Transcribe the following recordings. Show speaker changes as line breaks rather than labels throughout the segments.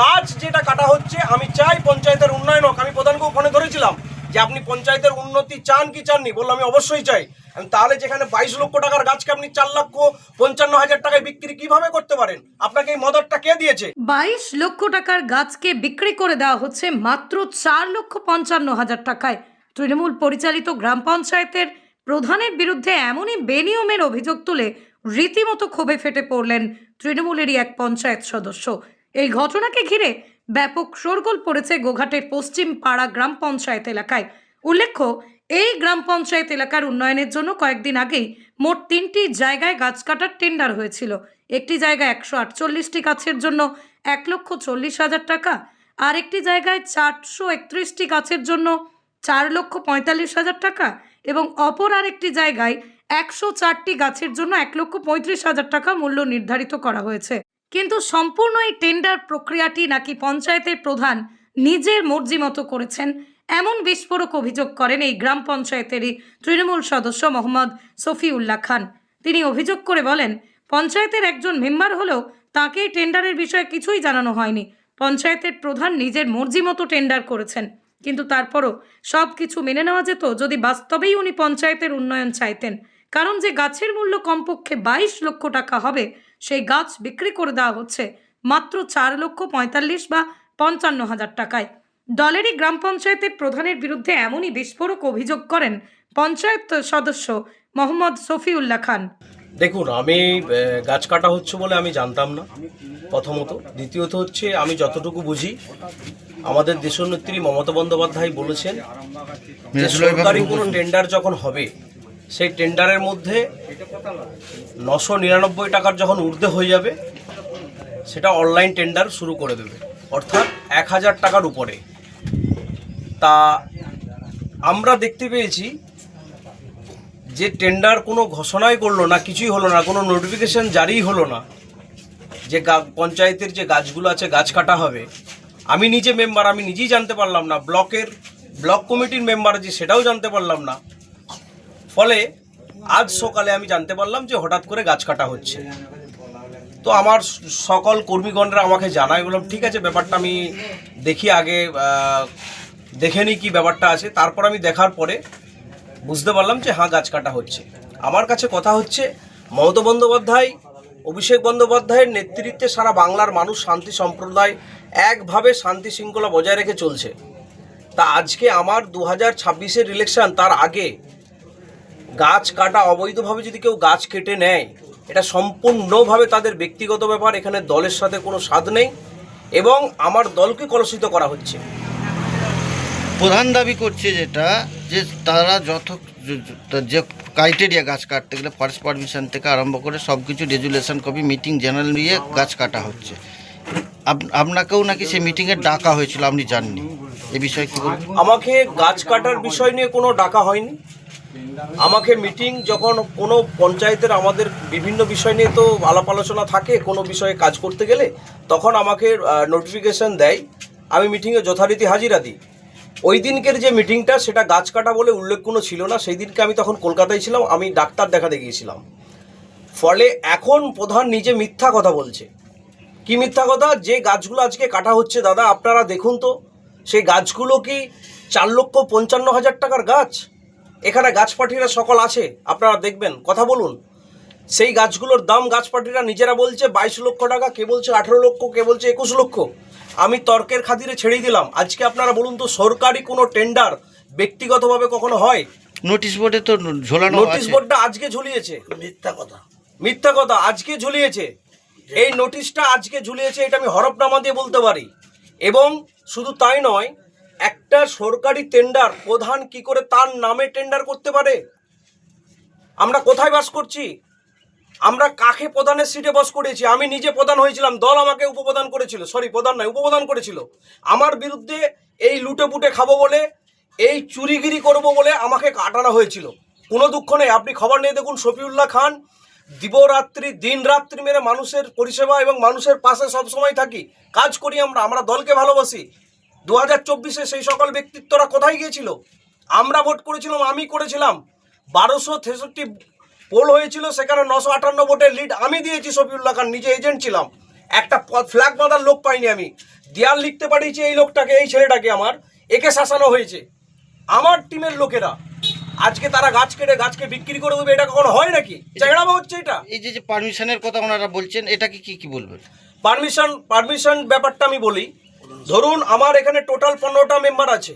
গাছ যেটা কাটা হচ্ছে, আমি চাই পঞ্চায়েতের উন্নয়ন হোক। আমি প্রধানকে ফোনে ধরেছিলাম যে আপনি পঞ্চায়েতের উন্নতি চান কি চাননি? বললাম আমি অবশ্যই চাই। তাহলে যেখানে বাইশ লক্ষ টাকার গাছকে আপনি চার লক্ষ পঞ্চান্ন হাজার টাকায় বিক্রি কীভাবে করতে পারেন? আপনাকে এই মদতটা কে দিয়েছে?
বাইশ লক্ষ টাকার গাছকে বিক্রি করে দেওয়া হচ্ছে মাত্র চার লক্ষ পঞ্চান্ন হাজার টাকায়। তৃণমূল পরিচালিত গ্রাম পঞ্চায়েতের প্রধানের বিরুদ্ধে এমনই বেনিয়মের অভিযোগ তুলে রীতিমতো ক্ষোভে ফেটে পড়লেন তৃণমূলেরই এক পঞ্চায়েত সদস্য। এই ঘটনাকে ঘিরে ব্যাপক শোরগোল পড়েছে গোঘাটের পশ্চিম পাড়া গ্রাম পঞ্চায়েত এলাকায়। উল্লেখ্য, এই গ্রাম পঞ্চায়েত এলাকার উন্নয়নের জন্য কয়েকদিন আগেই মোট তিনটি জায়গায় গাছ কাটার টেন্ডার হয়েছিল। একটি জায়গায় একশো আটচল্লিশটি গাছের জন্য এক লক্ষ চল্লিশ হাজার টাকা, আর একটি জায়গায় চারশো একত্রিশটি গাছের জন্য চার লক্ষ পঁয়তাল্লিশ হাজার টাকা এবং অপর আরেকটি জায়গায় একশো চারটি গাছের জন্য এক লক্ষ পঁয়ত্রিশ হাজার টাকা মূল্য নির্ধারিত করা হয়েছে। কিন্তু সম্পূর্ণ এই টেন্ডার প্রক্রিয়াটি নাকি পঞ্চায়েতের প্রধান নিজের মর্জি মতো করেছেন, এমন বিস্ফোরক অভিযোগ করেন এই গ্রাম পঞ্চায়েতেরই তৃণমূল সদস্য মোহাম্মদ সফিউল্লাহ খান। তিনি অভিযোগ করে বলেন, পঞ্চায়েতের একজন মেম্বার হলেও তাকে টেন্ডারের বিষয়ে কিছুই জানানো হয়নি। পঞ্চায়েতের প্রধান নিজের মর্জি মতো টেন্ডার করেছেন, কিন্তু তারপরও সব কিছু মেনে নেওয়া যেত যদি বাস্তবেই উনি পঞ্চায়েতের উন্নয়ন চাইতেন। কারণ যে গাছের মূল্য কমপক্ষে বাইশ লক্ষ টাকা হবে সেই গাছ বিক্রি করে দেওয়া হচ্ছে মাত্র চার লক্ষ পঁয়তাল্লিশ বা পঞ্চান্ন হাজার টাকায়। দলেরই গ্রাম পঞ্চায়েতের প্রধানের বিরুদ্ধে এমনই বিস্ফোরক অভিযোগ করেন পঞ্চায়েত সদস্য মোহাম্মদ সফিউল্লাহ খান।
দেখুন আমি গাছ কাটা হচ্ছে বলে আমি জানতাম না প্রথমত। দ্বিতীয়ত হচ্ছে আমি যতটুকু বুঝি আমাদের দেশনেত্রী মমতা বন্দ্যোপাধ্যায় বলেছেন যে সরকারি কোনো টেন্ডার যখন হবে সেই টেন্ডারের মধ্যে নশো নিরানব্বই টাকার যখন ঊর্ধ্বে হয়ে যাবে, সেটা অনলাইন টেন্ডার শুরু করে দেবে। অর্থাৎ এক হাজার টাকার উপরে। তা আমরা দেখতে পেয়েছি যে টেন্ডার কোনো ঘোষণাই করল না, কিছুই হলো না, কোনো নোটিফিকেশন জারি হলো না যে পঞ্চায়েতের যে গাছগুলো আছে, গাছ কাটা হবে। আমি নিজে মেম্বার আমি নিজেই জানতে পারলাম না, ব্লকের, ব্লক কমিটির মেম্বার যে, সেটাও জানতে পারলাম না। ফলে আজ সকালে আমি জানতে পারলাম যে হঠাৎ করে গাছ কাটা হচ্ছে। তো আমার সকল কর্মীগণরা আমাকে জানায়, বললাম, ঠিক আছে, ব্যাপারটা আমি দেখি আগে দেখে নিই কী ব্যাপারটা আছে। তারপর আমি দেখার পরে বুঝতে পারলাম যে হ্যাঁ গাছ কাটা হচ্ছে। আমার কাছে কথা হচ্ছে, মমতা বন্দ্যোপাধ্যায়, অভিষেক বন্দ্যোপাধ্যায়ের নেতৃত্বে সারা বাংলার মানুষ শান্তি সম্প্রদায় একভাবে শান্তি শৃঙ্খলা বজায় রেখে চলছে। তা আজকে আমার দু হাজার ছাব্বিশের ইলেকশন তার আগে গাছ কাটা অবৈধভাবে যদি কেউ গাছ কেটে নেয় এটা সম্পূর্ণভাবে তাদের ব্যক্তিগত ব্যাপার এখানে দলের সাথে কোনো স্বাদ নেই এবং আমার দলকে কলুষিত করা হচ্ছে।
প্রধান দাবি করছে যেটা যে তারা যত যে ক্রাইটেরিয়া গাছ কাটতে গেলে ফরেস্ট পারমিশন থেকে আরম্ভ করে সব কিছু রেজুলেশন কপি মিটিং জেনারেল নিয়ে গাছ কাটা হচ্ছে। আপনাকেও নাকি সেই মিটিংয়ে ডাকা হয়েছিল আপনি জাননি। এ বিষয়ে কি
আমাকে গাছ কাটার বিষয় নিয়ে কোনো ডাকা হয়নি। আমাকে মিটিং যখন কোনো পঞ্চায়েতের আমাদের বিভিন্ন বিষয় নিয়ে তো আলাপ আলোচনা থাকে, কোনো বিষয়ে কাজ করতে গেলে, তখন আমাকে নোটিফিকেশন দেয়, আমি মিটিংয়ে যথারীতি হাজিরা দিই। ওই দিনকের যে মিটিংটা সেটা গাছ কাটা বলে উল্লেখ কোনো ছিল না। সেই দিনকে আমি তখন কলকাতায় ছিলাম, আমি ডাক্তার দেখাতে গিয়েছিলাম ফলে এখন প্রধান নিজে মিথ্যা কথা বলছে। কি মিথ্যা কথা? যে গাছগুলো আজকে কাটা হচ্ছে, দাদা, আপনারা দেখুন তো, সেই গাছগুলো কি চার লক্ষ পঞ্চান্ন হাজার টাকার গাছ? এখানে গাছপাটিরা সকল আছে আপনারা দেখবেন। কথা বলুন। সেই গাছগুলোর দাম গাছপাটিরা নিজেরা বলছে বাইশ লক্ষ টাকা কে বলছে আঠেরো লক্ষ কে বলছে একুশ লক্ষ। আমি তর্কের খাতিরে ছেড়েই দিলাম। আজকে আপনারা বলুন তো সরকারি কোনো টেন্ডার ব্যক্তিগতভাবে কখনো হয়?
নোটিশ বোর্ডে তো ঝোলানো
নোটিশ বোর্ডটা আজকে ঝুলিয়েছে। মিথ্যা কথা। মিথ্যা কথা আজকে ঝুলিয়েছে। এই নোটিশটা আজকে ঝুলিয়েছে এটা আমি হরফনামা দিয়ে বলতে পারি। এবং শুধু তাই নয় একটা সরকারি টেন্ডার প্রধান কি করে তার নামে টেন্ডার করতে পারে? আমরা কোথায় বাস করছি? আমরা কাকে প্রধানের সিটে বস করেছি আমি নিজে প্রধান হয়েছিলাম, দল আমাকে উপপ্রধান করেছিল। সরি প্রধান নয়, উপপ্রধান করেছিল। আমার বিরুদ্ধে এই লুটে পুটে খাব বলে, এই চুরিগিরি করব বলে আমাকে কাটানো হয়েছিল। কোনো দুঃখ নেই। আপনি খবর নিয়ে দেখুন, শফিউল্লাহ খান দিবরাত্রি দিন রাত্রি মেরে মানুষের পরিষেবা এবং মানুষের পাশে সবসময় থাকি। কাজ করি আমরা আমরা দলকে ভালোবাসি। দু হাজার চব্বিশে সেই সকল ব্যক্তিত্বরা কোথায় গিয়েছিল? আমরা ভোট করেছিলাম আমি করেছিলাম। বারোশো তেষট্টি পোল হয়েছিল সেখানে নশো আটান্ন ভোটের লিড আমি দিয়েছি শফিউল্লাহ খান নিজে এজেন্ট ছিলাম। একটা ফ্ল্যাগ বাঁধার লোক পাইনি আমি। দেয়াল লিখতে পাঠিয়েছি এই লোকটাকে এই ছেলেটাকে আমার। একে শাসানো হয়েছে। আমার টিমের লোকেরা আজকে তারা গাছ কেটে গাছকে বিক্রি করে দেবে এটা কখনো হয় নাকি? চেগড়ামো হচ্ছে এটা।
এই যে যে পারমিশনের কথা ওনারা বলছেন এটাকে কি কি বলবেন?
পারমিশন পারমিশন ব্যাপারটা আমি বলি। ধরুন আমার এখানে টোটাল পনেরোটা মেম্বার আছে।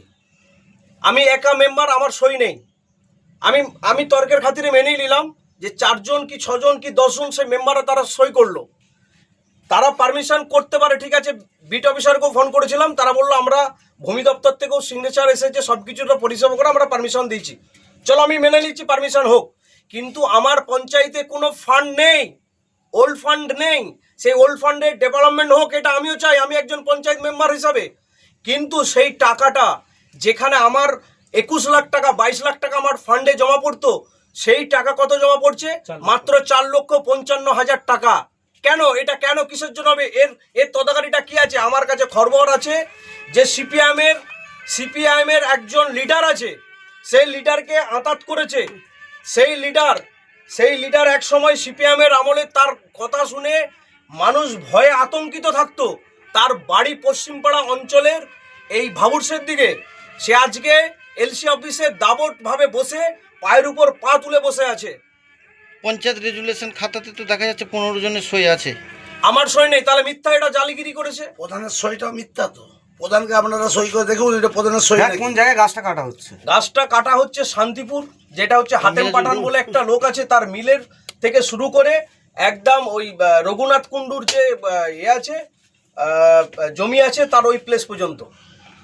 আমি একা মেম্বার আমার সই নেই। আমি আমি তর্কের খাতিরে মেনেই নিলাম যে চারজন কি ছজন কি দশজন সে মেম্বাররা তারা সই করল। তারা পারমিশন করতে পারে, ঠিক আছে বিট অফিসারকেও ফোন করেছিলাম, তারা বলল, আমরা ভূমি দপ্তর থেকেও সিগনেচার এসেছে সব কিছুটা পরিষেবা করে আমরা পারমিশন দিয়েছি। চলো আমি মেনে নিচ্ছি পারমিশন হোক। কিন্তু আমার পঞ্চায়েতে কোনো ফান্ড নেই ওল্ড ফান্ড নেই। সেই ওল্ড ফান্ডের ডেভেলপমেন্ট হোক এটা আমিও চাই আমি একজন পঞ্চায়েত মেম্বার হিসাবে। কিন্তু সেই টাকাটা যেখানে আমার একুশ লাখ টাকা বাইশ লাখ টাকা আমার ফান্ডে জমা পড়তো সেই টাকা কত জমা পড়ছে? মাত্র চার লক্ষ পঞ্চান্ন হাজার টাকা। কেন? এটা কেন কিসের জন্য হবে? এর এর তদাকারিটা কি আছে? আমার কাছে খবর আছে যে সিপিআইএমের সিপিআইএমের একজন লিডার আছে সেই লিডারকে আঁতাত করেছে। সেই লিডার সেই লিডার এক সময় সিপিএমের আমলে তার কথা শুনে মানুষ ভয়ে আতঙ্কিত থাকতো। তার বাড়ি পশ্চিমপাড়া অঞ্চলের এই ভাবুরসের দিকে। সে আজকে এলসি অফিসে দাবটভাবে বসে পায়ের উপর পা তুলে বসে আছে।
পঞ্চায়েত রেজুলেশন খাতাতে তো দেখা যাচ্ছে পনেরো জনের সই আছে।
আমার সই নেই তাহলে মিথ্যা এটা জালিগিরি করেছে?
প্রধানের সইটা মিথ্যা তো। প্রধানকে আপনারা সই করে দেখুন এটা প্রধানের সই?
কোন জায়গায় গাছটা কাটা হচ্ছে।
গাছটা কাটা হচ্ছে শান্তিপুর যেটা হচ্ছে হাতেম পাঠান বলে একটা লোক আছে তার মিলের থেকে শুরু করে একদম ওই রঘুনাথ কুণ্ডুর যে ইয়ে আছে জমি আছে তার ওই প্লেস পর্যন্ত।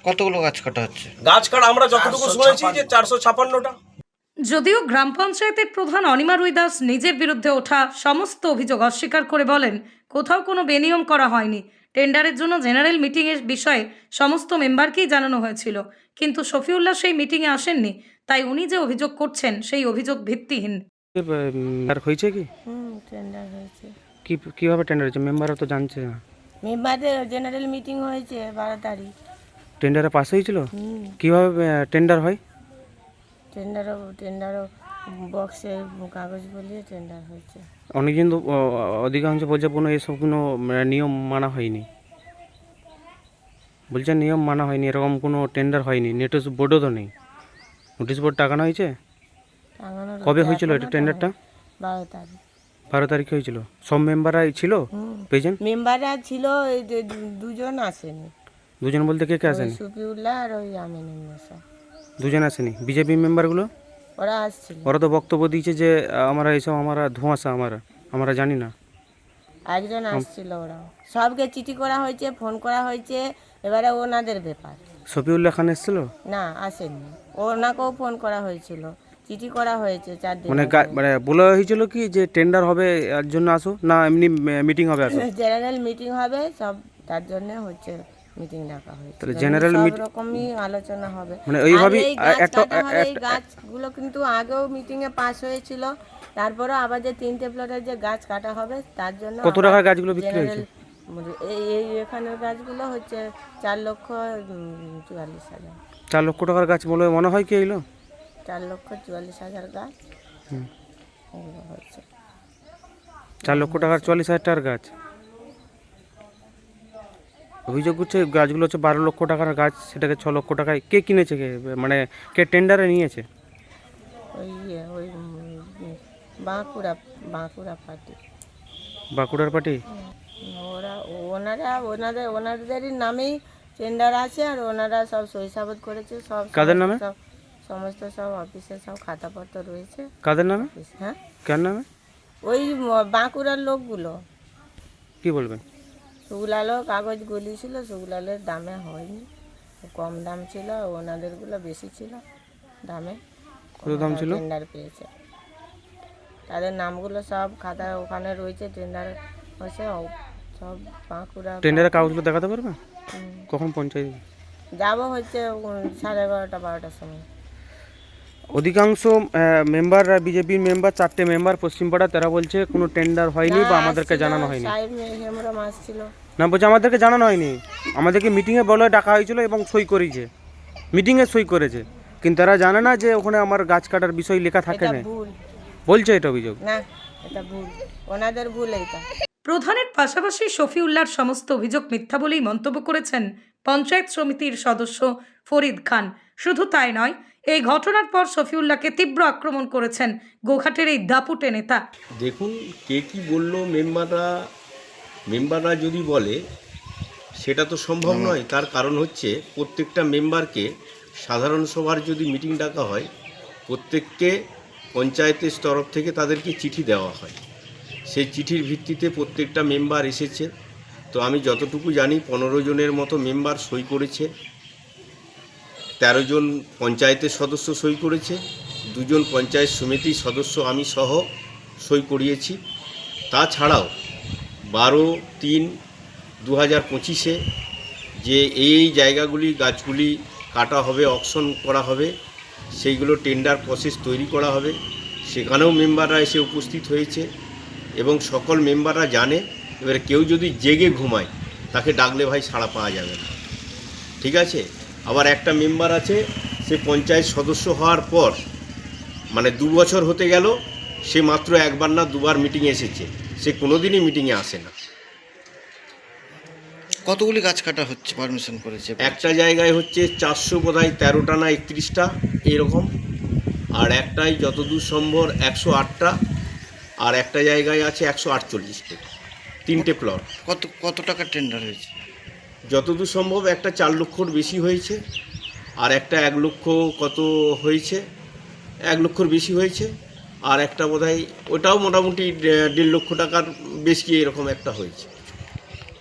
কতগুলো গাছ কাটা হচ্ছে?
গাছ কাটা আমরা যতটুকু শুনেছি যে চারশো ছাপান্নটা।
যদিও গ্রাম পঞ্চায়েতের প্রধান অনিমা রুই দাস নিজের বিরুদ্ধে ওঠা সমস্ত অভিযোগ অস্বীকার করে বলেন কোথাও কোনো বেনিয়ম করা হয়নি। টেন্ডারের জন্য জেনারেল মিটিংয়ের বিষয়ে সমস্ত মেম্বারকেই জানানো হয়েছিল। কিন্তু শফিউল্লাহ সেই মিটিংয়ে আসেননি তাই উনি যে অভিযোগ করছেন সেই অভিযোগ ভিত্তিহীন।
আর হয়েছে কি?
হুম টেন্ডার হয়েছে।
কি কীভাবে টেন্ডার হয়েছে? মেম্বাররা তো জানছে। না
মেম্বারদের জেনারেল মিটিং হয়েছে বারো তারিখ।
টেন্ডারে পাস হয়েছিল? কীভাবে টেন্ডার হয়?
টেন্ডারও টেন্ডারও বক্সে কাগজ বলিয়ে টেন্ডার হয়েছে।
অনেকজন অধিকাংশ কোনো এসব কোনো নিয়ম মানা হয়নি। বলছে নিয়ম মানা হয়নি এরকম কোনো টেন্ডার হয়নি। নোটিশ বোর্ডও তো নেই। নোটিশ বোর্ড টাকানো হয়েছে? কবে হয়েছিল এটা টেন্ডারটা
বারো তারিখ।
বারো তারিখে হয়েছিল। সব মেম্বাররাই ছিল? পেয়েছেন?
মেম্বাররা ছিল এই যে দুজন আসেনি।
দুজন বলতে কে কে আসেনি?
সুপিউল্লাহ আর ওই আমিনুল নেশা
দুজন আসেনি। বিজেপি মেম্বারগুলো
ওরা আসছিল।
ওরা তো বক্তব্য দিয়েছে যে আমরা এইসব আমরা ধোঁয়াশা আমরা আমরা জানি না।
একজন আসছিল ওরা। সবকে চিঠি করা হয়েছে ফোন করা হয়েছে এবারে ওনাদের ব্যাপার।
শফিউল্লাহ খান এসেছিল?
না আসেননি। ওনাকেও ফোন করা হয়েছিল। চিঠি করা হয়েছে চার দিন
মানে মানে বলা হয়েছিল কি যে টেন্ডার হবে এর জন্য আসো? না এমনি মিটিং হবে আসো?
জেনারেল মিটিং হবে সব তার জন্য হচ্ছে মিটিং ডাকা হয়েছে।
তাহলে
মানে
general
রকমই আলোচনা হবে।
মানে
গাছ
একটা-
গাছগুলো কিন্তু আগেও মিটিং এ পাস হয়েছিল। তারপরে আবার যে তিনটে প্লটের যে গাছ কাটা হবে তার জন্য
কত টাকার গাছগুলো বিক্রি হয়েছে?
এই এই এখানের গাছগুলো হচ্ছে চার লক্ষ চুয়াল্লিশ হাজার।
চার লক্ষ টাকার গাছ বলে মনে হয় কি এলো?
চার লক্ষ চুয়াল্লিশ হাজার গাছ। এগুলো হচ্ছে।
চার লক্ষ টাকার চুয়াল্লিশ হাজার টাকার গাছ? অভিযোগ হচ্ছে গাছগুলো হচ্ছে বারো লক্ষ টাকার গাছ সেটাকে ছ লক্ষ টাকায় কে কিনেছে কে? মানে কে টেন্ডারে নিয়েছে?
ওই ইয়ে ওই বাঁকুড়া বাঁকুড়া পার্টি।
বাঁকুড়ার পার্টি?
ওরা ওনারা ওনাদের ওনাদেরই নামেই টেন্ডার আছে আর ওনারা সব সইসাবত করেছে সব
কাদের নামে?
সমস্ত সব অফিসে সব খাতাপত্র রয়েছে।
কাদের নামে?
হ্যাঁ।
কার নামে?
ওই বাঁকুড়ার লোকগুলো।
কি বলবেন?
সুগুলালও কাগজ গলিয়েছিল সুগুলালের দামে হয়নি। কম দাম ছিল ওনাদেরগুলো বেশি ছিল দামে।
কত দাম ছিল?
টেন্ডার পেয়েছে। তাদের নামগুলো সব খাতা ওখানে রয়েছে টেন্ডার হয়েছে সব বাঁকুড়া
টেন্ডারের কাগজগুলো দেখাতে পারবেন
হুম।
কখন পঞ্চায়েত
যাব হচ্ছে সাড়ে এগারোটা বারোটার সময়।
অধিকাংশ মেম্বার বিজেপির মেম্বার চারটে মেম্বার পশ্চিমপাড়া তারা বলছে কোনো টেন্ডার হয়নি বা আমাদেরকে জানানো হয়নি। না বলছে আমাদেরকে জানানো হয়নি। আমাদেরকে মিটিংয়ে বলে ডাকা হয়েছিল এবং সই করেছে। মিটিংয়ে সই করেছে। কিন্তু তারা জানে না যে ওখানে আমার গাছ কাটার বিষয় লেখা থাকে না। বলছে এটা অভিযোগ।
না এটা ভুল। ওনাদের ভুল এইটা।
প্রধানের পাশাপাশি শফিউল্লাহর সমস্ত অভিযোগ মিথ্যা বলেই মন্তব্য করেছেন পঞ্চায়েত সমিতির সদস্য ফরিদ খান। শুধু তাই নয় এই ঘটনার পর শফিউল্লাহকে তীব্র আক্রমণ করেছেন গোঘাটের এই দাপুটে নেতা।
দেখুন কে কি বলল মেম্বাররা? মেম্বাররা যদি বলে সেটা তো সম্ভব নয়। তার কারণ হচ্ছে প্রত্যেকটা মেম্বারকে সাধারণ সভার যদি মিটিং ডাকা হয় প্রত্যেককে পঞ্চায়েতের তরফ থেকে তাদেরকে চিঠি দেওয়া হয়। সেই চিঠির ভিত্তিতে প্রত্যেকটা মেম্বার এসেছে। তো আমি যতটুকু জানি পনেরো জনের মতো মেম্বার সই করেছে। তেরো জন পঞ্চায়েতের সদস্য সই করেছে, দুজন পঞ্চায়েত সমিতির সদস্য আমি সহ সই করিয়েছি। তাছাড়াও বারো তিন দু হাজার পঁচিশে যে এই জায়গাগুলি গাছগুলি কাটা হবে, অকশন করা হবে, সেইগুলো টেন্ডার প্রসেস তৈরি করা হবে। সেখানেও মেম্বাররা এসে উপস্থিত হয়েছে এবং সকল মেম্বাররা জানে, এবারে কেউ যদি জেগে ঘুমায়, তাকে ডাকলে ভাই সাড়া পাওয়া যাবে না। ঠিক আছে? আবার একটা মেম্বার আছে সে পঞ্চায়েত সদস্য হওয়ার পর মানে দু বছর হতে গেল সে মাত্র একবার না দুবার মিটিংয়ে এসেছে। সে কোনোদিনই মিটিংয়ে আসে না।
কতগুলি গাছ কাটা হচ্ছে পারমিশন করেছে?
একটা জায়গায় হচ্ছে চারশো বোধহয় তেরোটা না একত্রিশটা এরকম। আর একটাই যতদূর সম্ভব একশো আটটা আর একটা জায়গায় আছে একশো আটচল্লিশটা। তিনটে প্লট
কত কত টাকা টেন্ডার হয়েছে?
যতদূর সম্ভব একটা চার লক্ষর বেশি হয়েছে আর একটা এক লক্ষ কত হয়েছে? এক লক্ষর বেশি হয়েছে আর একটা বোধহয় ওটাও মোটামুটি দেড় লক্ষ টাকার বেশি এরকম একটা হয়েছে।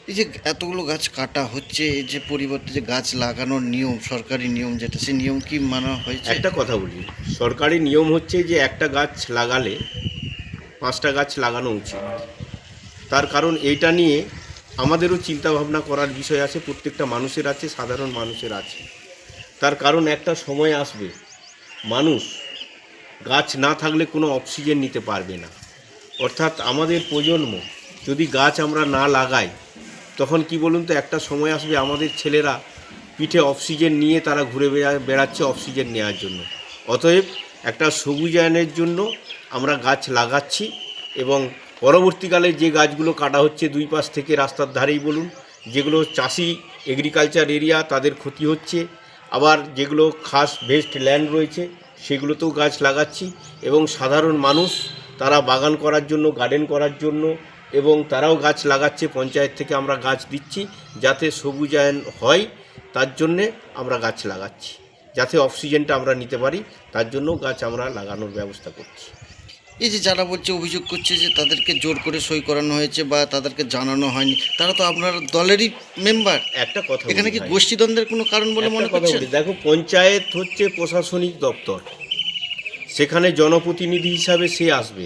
এই যে এতগুলো গাছ কাটা হচ্ছে এই যে পরিবর্তে যে গাছ লাগানোর নিয়ম সরকারি নিয়ম যেটা সেই নিয়ম কি মানা হয়েছে?
একটা কথা বলি সরকারি নিয়ম হচ্ছে যে একটা গাছ লাগালে পাঁচটা গাছ লাগানো উচিত। তার কারণ এইটা নিয়ে আমাদেরও চিন্তা ভাবনা করার বিষয় আছে, প্রত্যেকটা মানুষের আছে, সাধারণ মানুষের আছে। তার কারণ একটা সময় আসবে, মানুষ গাছ না থাকলে কোনো অক্সিজেন নিতে পারবে না। অর্থাৎ আমাদের প্রজন্ম যদি গাছ আমরা না লাগাই, তখন কি বলুন তো, একটা সময় আসবে আমাদের ছেলেরা পিঠে অক্সিজেন নিয়ে তারা ঘুরে বেড়া- বেড়াচ্ছে অক্সিজেন নেওয়ার জন্য। অতএব একটা সবুজায়নের জন্য আমরা গাছ লাগাচ্ছি এবং পরবর্তীকালে যে গাছগুলো কাটা হচ্ছে দুই পাশ থেকে রাস্তার ধারেই বলুন, যেগুলো চাষি এগ্রিকালচার এরিয়া তাদের ক্ষতি হচ্ছে। আবার যেগুলো খাস ভেস্ট ল্যান্ড রয়েছে, সেগুলোতেও গাছ লাগাচ্ছি এবং সাধারণ মানুষ তারা বাগান করার জন্য গার্ডেন করার জন্য এবং তারাও গাছ লাগাচ্ছে, পঞ্চায়েত থেকে আমরা গাছ দিচ্ছি যাতে সবুজায়ন হয়, তার জন্যে আমরা গাছ লাগাচ্ছি। যাতে অক্সিজেনটা আমরা নিতে পারি, তার জন্য গাছ আমরা লাগানোর ব্যবস্থা করছি।
এই যে যারা বলছে অভিযোগ করছে যে তাদেরকে জোর করে সই করানো হয়েছে বা তাদেরকে জানানো হয়নি তারা তো আপনার দলেরই মেম্বার
একটা কথা
এখানে কি। গোষ্ঠীদ্বন্দ্বের কোনো কারণ বলে মনে
কথা
করছেন?
দেখো পঞ্চায়েত হচ্ছে প্রশাসনিক দপ্তর। সেখানে জনপ্রতিনিধি হিসাবে সে আসবে।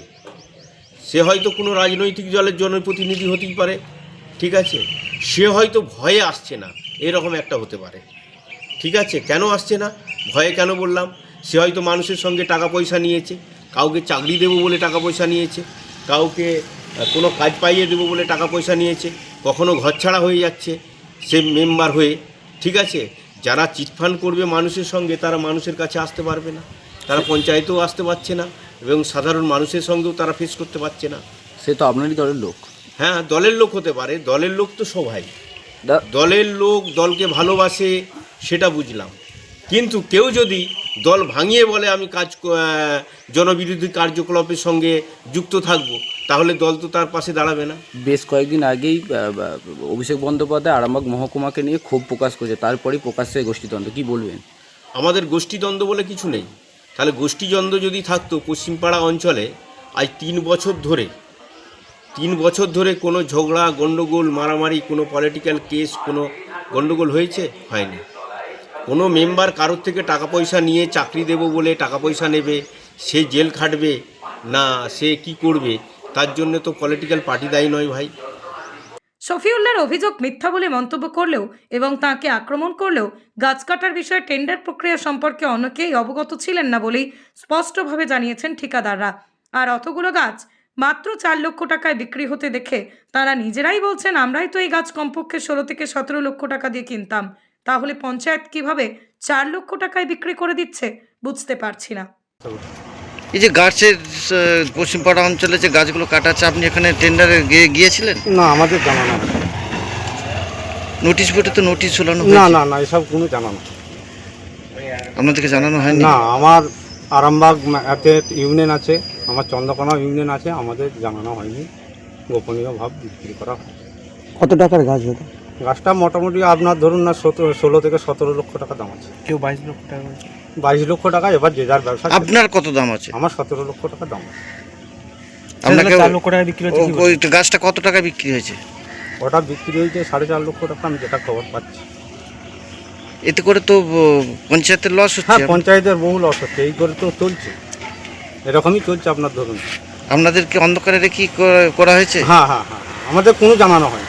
সে হয়তো কোনো রাজনৈতিক দলের জনপ্রতিনিধি হতেই পারে ঠিক আছে? সে হয়তো ভয়ে আসছে না এরকম একটা হতে পারে। ঠিক আছে? কেন আসছে না? ভয়ে কেন বললাম? সে হয়তো মানুষের সঙ্গে টাকা পয়সা নিয়েছে। কাউকে চাকরি দেবো বলে টাকা পয়সা নিয়েছে কাউকে কোনো কাজ পাইয়ে দেবো বলে টাকা পয়সা নিয়েছে কখনো ঘর ছাড়া হয়ে যাচ্ছে সে মেম্বার হয়ে ঠিক আছে? যারা চিটফান্ড করবে মানুষের সঙ্গে তারা মানুষের কাছে আসতে পারবে না তারা পঞ্চায়েতেও আসতে পারছে না এবং সাধারণ মানুষের সঙ্গেও তারা ফেস করতে পারছে না।
সে তো আপনারই দলের লোক।
হ্যাঁ দলের লোক হতে পারে দলের লোক তো সবাই। দলের লোক দলকে ভালোবাসে সেটা বুঝলাম। কিন্তু কেউ যদি দল ভাঙিয়ে বলে আমি কাজ জনবিরোধী কার্যকলাপের সঙ্গে যুক্ত থাকব তাহলে দল তো তার পাশে দাঁড়াবে না।
বেশ কয়েকদিন আগেই অভিষেক বন্দ্যোপাধ্যায় আরামবাগ মহকুমাকে নিয়ে ক্ষোভ প্রকাশ করেছে। তারপরেই প্রকাশ্যে গোষ্ঠীদ্বন্দ্ব কি বলবেন?
আমাদের গোষ্ঠীদ্বন্দ্ব বলে কিছু নেই। তাহলে গোষ্ঠীদ্বন্দ্ব যদি থাকতো পশ্চিমপাড়া অঞ্চলে আজ তিন বছর ধরে তিন বছর ধরে কোনো ঝগড়া গণ্ডগোল মারামারি কোনো পলিটিক্যাল কেস কোনো গণ্ডগোল হয়েছে? হয়নি। কোনো মেম্বার কারোর থেকে টাকা পয়সা নিয়ে চাকরি দেব বলে টাকা পয়সা নেবে, সে জেল খাটবে, না সে কি করবে? তার জন্য তো পলিটিক্যাল পার্টি দায়ী নয় ভাই।
শফিউল্লাহর অভিযোগ মিথ্যা বলে মন্তব্য করলেও এবং তাকে আক্রমণ করলেও গাছ কাটার বিষয়ে টেন্ডার প্রক্রিয়া সম্পর্কে অনেকেই অবগত ছিলেন না বলেই স্পষ্টভাবে জানিয়েছেন ঠিকাদাররা। আর অতগুলো গাছ মাত্র চার লক্ষ টাকায় বিক্রি হতে দেখে তারা নিজেরাই বলছেন, আমরাই তো এই গাছ কমপক্ষে ষোলো থেকে সতেরো লক্ষ টাকা দিয়ে কিনতাম। তাহলে পঞ্চায়েত কীভাবে চার লক্ষ টাকায় বিক্রি করে দিচ্ছে বুঝতে পারছি না।
এই যে গাছের পশ্চিমপাড়া অঞ্চলে যে গাছগুলো কাটাচ্ছে আপনি এখানে টেন্ডারে গিয়ে গিয়েছিলেন?
না আমাদের জানা না
নোটিশ বোর্ডে তো নোটিশ ঝোলানো
না না না এসব কোনো জানা না
আপনাদেরকে জানানো হয়নি?
না আমার আরামবাগ এতে ইউনিয়ন আছে আমার চন্দ্রকোনা ইউনিয়ন আছে আমাদের জানানো হয়নি। গোপনীয় ভাব বিক্রি করা হয়
কত টাকার গাছ দাদা?
গাছটা মোটামুটি আপনার ধরুন না সতেরো ষোলো থেকে সতেরো লক্ষ টাকা দাম আছে।
কেউ বাইশ লক্ষ টাকা
বাইশ লক্ষ টাকা এবার যে যার ব্যবসা
আপনার কত দাম আছে?
আমার সতেরো লক্ষ টাকা দাম আছে।
আপনাকে
চার লক্ষ টাকা বিক্রি
ও- ওই গাছটা কত টাকা বিক্রি হয়েছে?
ওটা বিক্রি হয়েছে সাড়ে চার লক্ষ টাকা আমি যেটা খবর পাচ্ছি।
এতে করে তো পঞ্চায়েতের লস
হ্যাঁ
হচ্ছে
পঞ্চায়েতের বহু লস হচ্ছে এই করে তো চলছে। এরকমই চলছে আপনার ধরুন।
আপনাদেরকে অন্ধকারে রেখে করা- করা হয়েছে?
হ্যাঁ হ্যাঁ হ্যাঁ আমাদের কোনো জানানো হয়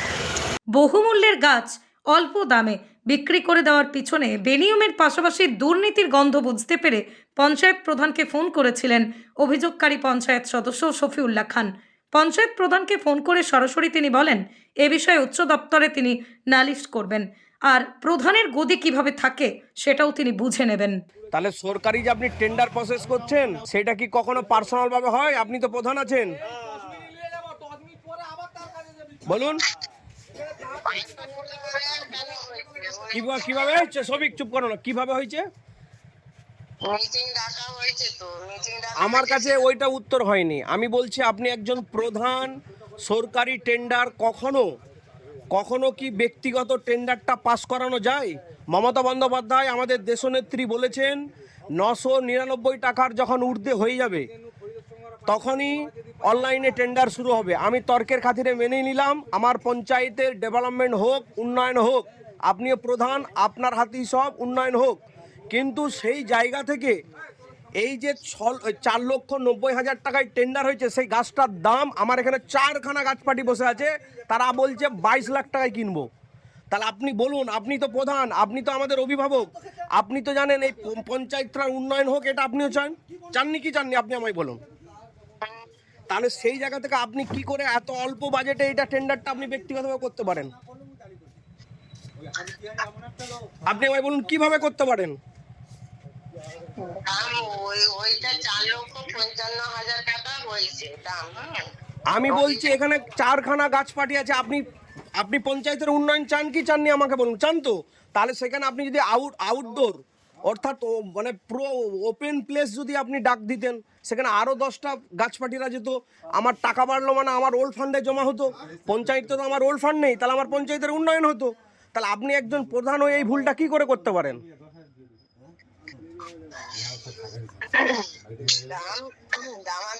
বহুমূল্যের গাছ অল্প দামে বিক্রি করে দেওয়ার পিছনে বেনিয়মের পাশাপাশি দুর্নীতির গন্ধ বুঝতে পেরে পঞ্চায়েত প্রধানকে ফোন করেছিলেন অভিযোগকারী পঞ্চায়েত সদস্য শফিউল্লাহ খান। পঞ্চায়েত প্রধানকে ফোন করে সরাসরি তিনি বলেন এ বিষয়ে উচ্চ দপ্তরে তিনি নালিশ করবেন। আর প্রধানের গদি কীভাবে থাকে সেটাও তিনি বুঝে নেবেন।
তাহলে সরকারি যে আপনি টেন্ডার প্রসেস করছেন সেটা কি কখনো পার্সোনাল ভাবে হয়? আপনি তো প্রধান আছেন। বলুন। কীভাবে হয়েছে? সবিক চুপ করো না। কীভাবে হয়েছে? আমার কাছে ওইটা উত্তর হয়নি। আমি বলছি আপনি একজন প্রধান সরকারি টেন্ডার কখনো? কখনো কি ব্যক্তিগত টেন্ডারটা পাস করানো যায়? মমতা বন্দ্যোপাধ্যায় আমাদের দেশনেত্রী বলেছেন নশো নিরানব্বই টাকার যখন ঊর্ধ্বে হয়ে যাবে তখনই অনলাইনে টেন্ডার শুরু হবে। আমি তর্কের খাতিরে মেনে নিলাম। আমার পঞ্চায়েতের ডেভেলপমেন্ট হোক, উন্নয়ন হোক, আপনিও প্রধান, আপনার হাতেই সব, উন্নয়ন হোক। কিন্তু সেই জায়গা থেকে এই যে চার লক্ষ নব্বই হাজার টাকায় টেন্ডার হয়েছে, সেই গাছটার দাম, আমার এখানে চারখানা গাছপাটি বসে আছে, তারা বলছে বাইশ লাখ টাকায় কিনবো। তাহলে আপনি বলুন, আপনি তো প্রধান, আপনি তো আমাদের অভিভাবক। আপনি তো জানেন এই পঞ্চায়েতটার উন্নয়ন হোক, এটা আপনিও চান। চাননি কি চাননি? আপনি আমায় বলুন। তাহলে সেই জায়গা থেকে আপনি কি করে এত অল্প বাজেটে এটা টেন্ডারটা আপনি ব্যক্তিগতভাবে করতে পারেন? আপনি আমায় বলুন কীভাবে করতে পারেন? আমি বলছি এখানে চারখানা গাছ পাটি আছে আপনি আপনি পঞ্চায়েতের উন্নয়ন চান কি চাননি আমাকে বলুন? চান তো। তাহলে সেখানে আপনি যদি আউট আউটডোর অর্থাৎ ও মানে পুরো ওপেন প্লেস যদি আপনি ডাক দিতেন, সেখানে আরও দশটা গাছপাটিরা যেত, আমার টাকা বাড়লো মানে আমার ওল্ড ফান্ডে জমা হতো, পঞ্চায়েতে তো আমার ওল্ড ফান্ড নেই, তাহলে আমার পঞ্চায়েতের উন্নয়ন হতো। তাহলে আপনি একজন প্রধান হয়ে এই ভুলটা কি করে করতে পারেন?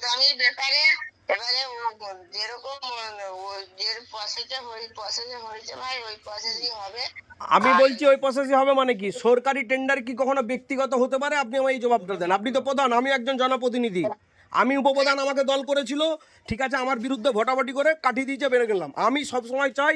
দাম ব্যাপারে এবারে যেরকম যে প্রসেসে ওই প্রসেসে হয়েছে ভাই ওই প্রসেসই হবে।
আমি বলছি ওই প্রসেসই হবে মানে কি? সরকারি টেন্ডার কি কখনো ব্যক্তিগত হতে পারে? আপনি আমায় এই জবাবটা দেন। আপনি তো প্রধান আমি একজন জনপ্রতিনিধি। আমি উপপ্রধান আমাকে দল করেছিল, ঠিক আছে, আমার বিরুদ্ধে ভোটাভুটি করে কাটিয়ে দিয়েছে বেড়ে গেলাম। আমি সবসময় চাই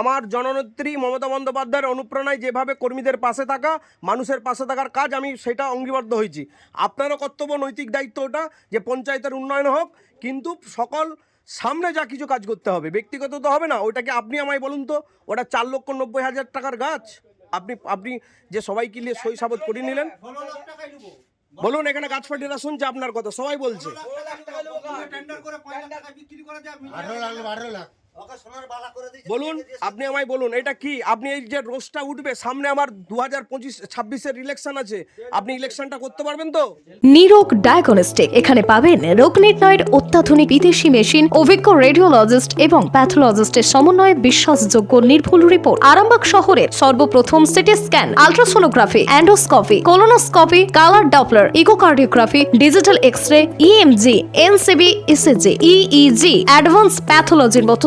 আমার জননেত্রী মমতা বন্দ্যোপাধ্যায়ের অনুপ্রেরণায় যেভাবে কর্মীদের পাশে থাকা, মানুষের পাশে থাকার কাজ আমি সেটা অঙ্গীবদ্ধ হয়েছি। আপনারও কর্তব্য, নৈতিক দায়িত্ব ওটা যে পঞ্চায়েতের উন্নয়ন হোক, কিন্তু সকল সামনে যা কিছু কাজ করতে হবে, ব্যক্তিগত তো হবে না, ওটাকে আপনি আমায় বলুন তো, ওটা চার লক্ষ নব্বই হাজার টাকার গাছ। আপনি আপনি যে সবাইকে নিয়ে সই সাবত করিয়ে নিলেন। বলুন এখানে গাছপাটিরা শুনছে আপনার কথা সবাই বলছে। বলুন আপনি আমায় বলুন এটা কি? আপনি এই যে রোজটা উঠবে সামনে আমার দু হাজার পঁচিশ ছাব্বিশের ইলেকশন আছে। আপনি ইলেকশনটা করতে পারবেন তো?
নিরোগ ডায়াগনস্টিক এখানে পাবেন রোগ নির্ণয়ের অত্যাধুনিক বিদেশি মেশিন অভিজ্ঞ রেডিওলজিস্ট এবং প্যাথোলজিস্টের সমন্বয়ে বিশ্বাসযোগ্য নির্ভুল রিপোর্ট আরামবাগ শহরের সর্বপ্রথম CT scan ultrasonography endoscopy colonoscopy colour Doppler echocardiography digital X ray EMG NCV ECG EEG advance প্যাথোলজির মতো